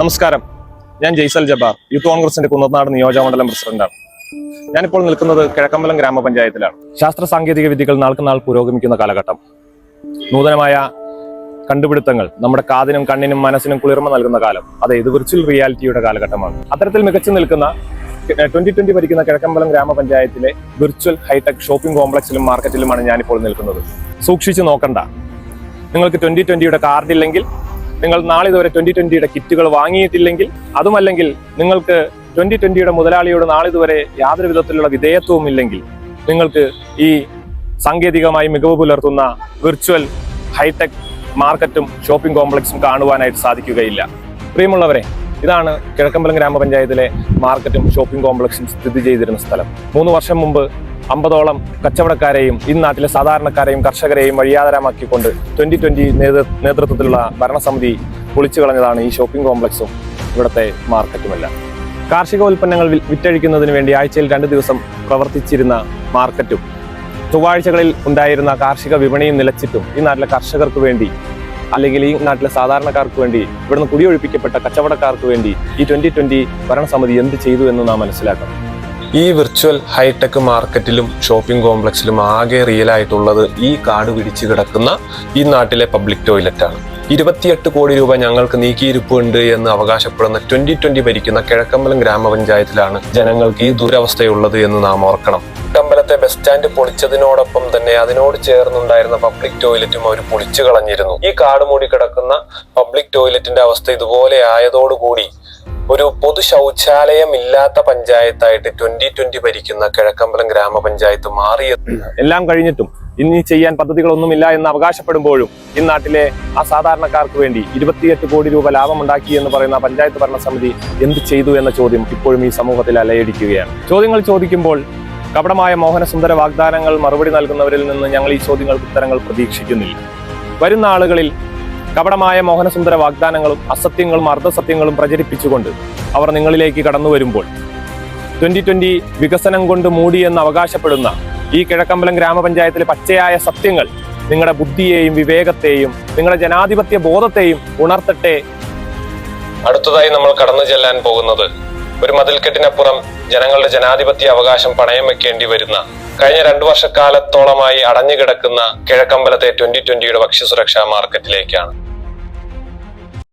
നമസ്കാരം. ഞാൻ ജയ്സൽ ജബാർ യൂത്ത് കോൺഗ്രസിന്റെ കുന്നനാട് നിയോജകമണ്ഡലം പ്രസിഡന്റാണ്. ഞാനിപ്പോൾ നിൽക്കുന്നത് കിഴക്കമ്പലം ഗ്രാമപഞ്ചായത്തിലാണ്. ശാസ്ത്ര സാങ്കേതിക വിദ്യകൾ നാൾക്ക് നാൾ പുരോഗമിക്കുന്ന കാലഘട്ടം. നൂതനമായ കണ്ടുപിടുത്തങ്ങൾ നമ്മുടെ കാതിനും കണ്ണിനും മനസ്സിനും കുളിർമ നൽകുന്ന കാലം അതെ ഇത് വിർച്വൽ റിയാലിറ്റിയുടെ കാലഘട്ടമാണ്. അത്തരത്തിൽ മികച്ചു നിൽക്കുന്ന ട്വന്റി ട്വന്റി ഭരിക്കുന്ന കിഴക്കമ്പലം ഗ്രാമപഞ്ചായത്തിലെ വിർച്വൽ ഹൈടെക് ഷോപ്പിംഗ് കോംപ്ലക്സിലും മാർക്കറ്റിലുമാണ് ഞാനിപ്പോൾ നിൽക്കുന്നത്. സൂക്ഷിച്ചു നോക്കണ്ട. നിങ്ങൾക്ക് ട്വന്റി ട്വന്റിയുടെ കാർഡ് ഇല്ലെങ്കിൽ നാളെ ഇതുവരെ ട്വന്റി ട്വന്റിയുടെ കിറ്റുകൾ വാങ്ങിയിട്ടില്ലെങ്കിൽ അതുമല്ലെങ്കിൽ നിങ്ങൾക്ക് ട്വന്റി ട്വന്റിയുടെ മുതലാളിയോട് നാളെ ഇതുവരെ യാതൊരു വിധത്തിലുള്ള വിധേയത്വവും ഇല്ലെങ്കിൽ നിങ്ങൾക്ക് ഈ സാങ്കേതികമായി മികവ് പുലർത്തുന്ന വിർച്വൽ ഹൈടെക് മാർക്കറ്റും ഷോപ്പിംഗ് കോംപ്ലക്സും കാണുവാനായിട്ട് സാധിക്കുകയില്ല. പ്രിയമുള്ളവരെ ഇതാണ് കിഴക്കമ്പലം ഗ്രാമപഞ്ചായത്തിലെ മാർക്കറ്റും ഷോപ്പിംഗ് കോംപ്ലക്സും സ്ഥിതി ചെയ്തിരുന്ന സ്ഥലം. മൂന്ന് വർഷം മുമ്പ് അമ്പതോളം കച്ചവടക്കാരെയും ഈ നാട്ടിലെ സാധാരണക്കാരെയും കർഷകരെയും വഴിയാതരമാക്കിക്കൊണ്ട് ട്വന്റി ട്വന്റി നേതൃത്വത്തിലുള്ള ഭരണസമിതി പൊളിച്ചു കളഞ്ഞതാണ് ഈ ഷോപ്പിംഗ് കോംപ്ലക്സും ഇവിടുത്തെ മാർക്കറ്റുമെല്ലാം. കാർഷിക ഉൽപ്പന്നങ്ങൾ വിറ്റഴിക്കുന്നതിന് വേണ്ടി ആഴ്ചയിൽ രണ്ട് ദിവസം പ്രവർത്തിച്ചിരുന്ന മാർക്കറ്റും. ചൊവ്വാഴ്ചകളിൽ ഉണ്ടായിരുന്ന കാർഷിക വിപണിയും നിലച്ചിട്ടും ഈ നാട്ടിലെ കർഷകർക്ക് വേണ്ടി അല്ലെങ്കിൽ ഈ നാട്ടിലെ സാധാരണക്കാർക്ക് വേണ്ടി ഇവിടുന്ന് കുടിയൊഴിപ്പിക്കപ്പെട്ട കച്ചവടക്കാർക്ക് വേണ്ടി ഈ ട്വന്റി ട്വന്റി ഭരണസമിതി എന്ത് ചെയ്തു എന്ന് നാം മനസ്സിലാക്കണം. ഈ വിർച്വൽ ഹൈടെക് മാർക്കറ്റിലും ഷോപ്പിംഗ് കോംപ്ലക്സിലും ആകെ റിയൽ ആയിട്ടുള്ളത് ഈ കാട് പിടിച്ചു കിടക്കുന്ന ഈ നാട്ടിലെ പബ്ലിക് ടോയ്ലറ്റ് ആണ്. ഇരുപത്തിയെട്ട് കോടി രൂപ ഞങ്ങൾക്ക് നീക്കിയിരിപ്പുണ്ട് എന്ന് അവകാശപ്പെടുന്ന ട്വന്റി ട്വന്റി ഭരിക്കുന്ന കിഴക്കമ്പലം ഗ്രാമപഞ്ചായത്തിലാണ് ജനങ്ങൾക്ക് ഈ ദുരവസ്ഥയുള്ളത് എന്ന് നാം ഓർക്കണം. കിഴക്കമ്പലത്തെ ബസ് സ്റ്റാൻഡ് പൊളിച്ചതിനോടൊപ്പം തന്നെ അതിനോട് ചേർന്നുണ്ടായിരുന്ന പബ്ലിക് ടോയ്ലറ്റും അവർ പൊളിച്ചു കളഞ്ഞിരുന്നു. ഈ കാട് മൂടി കിടക്കുന്ന പബ്ലിക് ടോയ്ലറ്റിന്റെ അവസ്ഥ ഇതുപോലെ ആയതോടുകൂടി ഒരു പൊതു ശൗചാലയം ഇല്ലാത്ത പഞ്ചായത്തായിട്ട് ട്വന്റി ട്വന്റി ഭരിക്കുന്ന കിഴക്കമ്പലം ഗ്രാമപഞ്ചായത്ത് മാറിയത്. എല്ലാം കഴിഞ്ഞിട്ടും ഇനി ചെയ്യാൻ പദ്ധതികളൊന്നുമില്ല എന്ന് അവകാശപ്പെടുമ്പോഴും ഈ നാട്ടിലെ അസാധാരണക്കാർക്ക് സാധാരണക്കാർക്ക് വേണ്ടി ഇരുപത്തിയെട്ട് കോടി രൂപ ലാഭമുണ്ടാക്കി എന്ന് പറയുന്ന പഞ്ചായത്ത് ഭരണസമിതി എന്ത് ചെയ്തു എന്ന ചോദ്യം ഇപ്പോഴും ഈ സമൂഹത്തിൽ അലയടിക്കുകയാണ്. ചോദ്യങ്ങൾ ചോദിക്കുമ്പോൾ കപടമായ മോഹനസുന്ദര വാഗ്ദാനങ്ങൾ മറുപടി നൽകുന്നവരിൽ നിന്ന് ഞങ്ങൾ ഈ ചോദ്യങ്ങൾക്ക് ഉത്തരങ്ങൾ പ്രതീക്ഷിക്കുന്നില്ല. വരുന്ന ആളുകളിൽ കപടമായ മോഹനസുന്ദര വാഗ്ദാനങ്ങളും അസത്യങ്ങളും അർദ്ധസത്യങ്ങളും പ്രചരിപ്പിച്ചുകൊണ്ട് അവർ നിങ്ങളിലേക്ക് കടന്നു വരുമ്പോൾ ട്വന്റി ട്വന്റി വികസനം കൊണ്ട് മൂടിയെന്ന് അവകാശപ്പെടുന്ന ഈ കിഴക്കമ്പലം ഗ്രാമപഞ്ചായത്തിലെ പച്ചയായ സത്യങ്ങൾ നിങ്ങളുടെ ബുദ്ധിയെയും വിവേകത്തെയും നിങ്ങളുടെ ജനാധിപത്യ ബോധത്തെയും ഉണർത്തട്ടെ. അടുത്തതായി നമ്മൾ കടന്നു ചെല്ലാൻ പോകുന്നത് ഒരു മതിൽക്കെട്ടിനപ്പുറം ജനങ്ങളുടെ ജനാധിപത്യ അവകാശം പണയം വെക്കേണ്ടി വരുന്ന കഴിഞ്ഞ രണ്ടു വർഷക്കാലത്തോളമായി അടഞ്ഞുകിടക്കുന്ന കിഴക്കമ്പലത്തെ ട്വന്റി ട്വന്റിയുടെ ഭക്ഷ്യസുരക്ഷാ മാർക്കറ്റിലേക്കാണ്